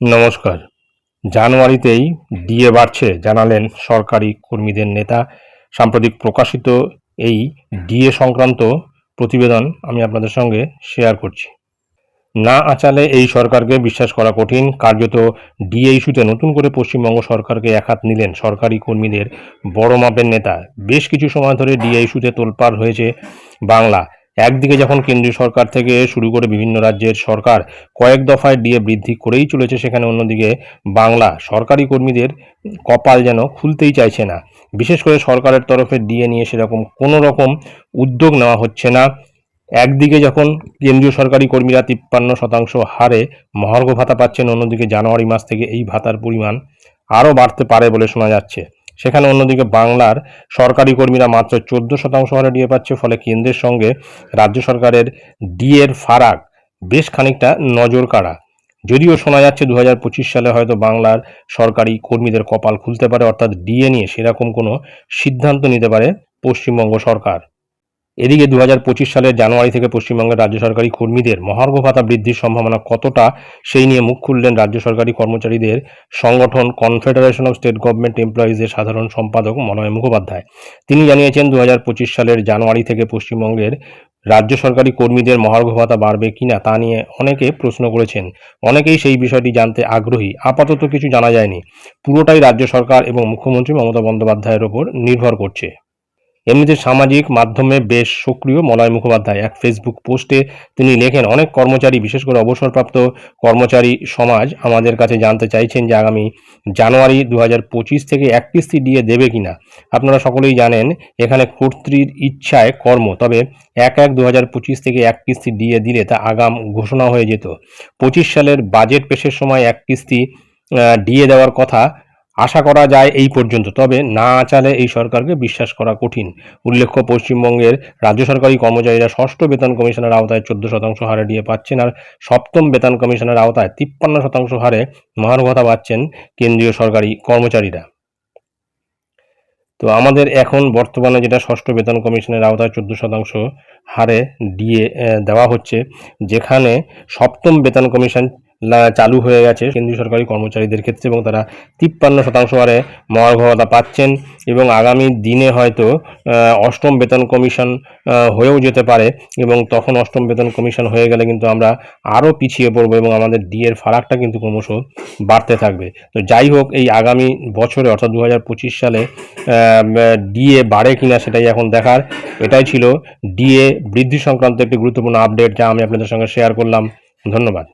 নমস্কার। জানুয়ারিতেই ডিএ বাড়ছে, জানালেন সরকারি কর্মীদের নেতা। সাম্প্রতিক প্রকাশিত এই ডিএ সংক্রান্ত প্রতিবেদন আমি আপনাদের সঙ্গে শেয়ার করছি। না আচালে এই সরকারকে বিশ্বাস করা কঠিন। কার্যত ডিএ ইস্যুতে নতুন করে পশ্চিমবঙ্গ সরকারকে একহাত নিলেন সরকারি কর্মীদের বড় মাপের নেতা। বেশ কিছু সময় ধরে ডিএ ইস্যুতে তোলপাড় হয়েছে বাংলা। একদিকে যখন কেন্দ্রীয় সরকার থেকে শুরু করে বিভিন্ন রাজ্যের সরকার কয়েক দফায় ডিএ বৃদ্ধি করেই চলেছে, সেখানে অন্যদিকে বাংলা সরকারি কর্মীদের কপাল যেন খুলতেই চাইছে না। বিশেষ করে সরকারের তরফে ডিএ নিয়ে সেরকম কোনো রকম উদ্যোগ নেওয়া হচ্ছে না। একদিকে যখন কেন্দ্রীয় সরকারি কর্মীরা তিপ্পান্ন শতাংশ হারে মহার্ঘ ভাতা পাচ্ছেন, অন্যদিকে জানুয়ারি মাস থেকে এই ভাতার পরিমাণ আরও বাড়তে পারে বলে শোনা যাচ্ছে। সেখানে অন্যদিকে বাংলার সরকারি কর্মীরা মাত্র চোদ্দ শতাংশ হারে ডিএ পাচ্ছে, ফলে কেন্দ্রের সঙ্গে রাজ্য সরকারের ডিএর ফারাক বেশ খানিকটা নজর কাড়া যদিও শোনা যাচ্ছে দু হাজার পঁচিশ সালে হয়তো বাংলার সরকারি কর্মীদের কপাল খুলতে পারে, অর্থাৎ ডিএ নিয়ে সেরকম কোনো সিদ্ধান্ত নিতে পারে পশ্চিমবঙ্গ সরকার। এদিকে দু হাজার পঁচিশ সালের জানুয়ারি থেকে পশ্চিমবঙ্গের রাজ্য সরকারি কর্মীদের মহার্ঘ ভাতা বৃদ্ধির সম্ভাবনা কতটা, সেই নিয়ে মুখ খুললেন রাজ্য সরকারি কর্মচারীদের সংগঠন কনফেডারেশন অফ স্টেট গভর্নমেন্ট এমপ্লয়িজের সাধারণ সম্পাদক মলয় মুখোপাধ্যায়। তিনি জানিয়েছেন দু হাজার পঁচিশ সালের জানুয়ারি থেকে পশ্চিমবঙ্গের রাজ্য সরকারি কর্মীদের মহার্ঘ ভাতা বাড়বে কিনা তা নিয়ে অনেকে প্রশ্ন করেছেন। অনেকেই সেই বিষয়টি জানতে আগ্রহী। আপাতত কিছু জানা যায়নি। পুরোটাই রাজ্য সরকার এবং মুখ্যমন্ত্রী মমতা বন্দ্যোপাধ্যায়ের ওপর নির্ভর করছে। এমনিতে সামাজিক মাধ্যমে বেশ সক্রিয় মলয় মুখোপাধ্যায়। এক ফেসবুক পোস্টে তিনি লেখেন, অনেক কর্মচারী, বিশেষ করে অবসরপ্রাপ্ত কর্মচারী সমাজ আমাদের কাছে জানতে চাইছেন যে আগামী জানুয়ারি দু থেকে এক কিস্তি দিয়ে দেবে কিনা। আপনারা সকলেই জানেন, এখানে কর্ত্রীর ইচ্ছায় কর্ম, তবে এক এক দু থেকে এক কিস্তি দিয়ে দিলে তা আগাম ঘোষণা হয়ে যেত। পঁচিশ সালের বাজেট পেশের সময় এক কিস্তি দিয়ে দেওয়ার কথা আশা করা যায় এই পর্যন্ত। তবে না চালে এই সরকারকে বিশ্বাস করা কঠিন। উল্লেখ্য, পশ্চিমবঙ্গের রাজ্য সরকারি কর্মচারীরা ষষ্ঠ বেতন কমিশনের আওতায় চোদ্দ শতাংশ হারে ডিএ পাচ্ছেন আর সপ্তম বেতন কমিশনের আওতায় তিপ্পান্ন শতাংশ হারে মহার্ঘ ভাতা পাচ্ছেন কেন্দ্রীয় সরকারি কর্মচারীরা। তো আমাদের এখন বর্তমানে যেটা ষষ্ঠ বেতন কমিশনের আওতায় চোদ্দ শতাংশ হারে ডিএ দেওয়া হচ্ছে, যেখানে সপ্তম বেতন কমিশন চালু হয়ে গেছে কেন্দ্রীয় সরকারি কর্মচারীদের ক্ষেত্রে এবং তারা তিপ্পান্ন শতাংশ হারে মহার্ঘ পাচ্ছেন এবং আগামী দিনে হয়তো অষ্টম বেতন কমিশন হয়েও যেতে পারে এবং তখন অষ্টম বেতন কমিশন হয়ে গেলে কিন্তু আমরা আরও পিছিয়ে পড়ব এবং আমাদের ডিএর ফারাকটা কিন্তু ক্রমশ বাড়তে থাকবে। তো যাই হোক, এই আগামী বছরে অর্থাৎ দু হাজার পঁচিশ সালে ডিএ বাড়ে কিনা সেটাই এখন দেখার। এটাই ছিল ডিএ বৃদ্ধি সংক্রান্ত একটি গুরুত্বপূর্ণ আপডেট যা আমি আপনাদের সঙ্গে শেয়ার করলাম। ধন্যবাদ।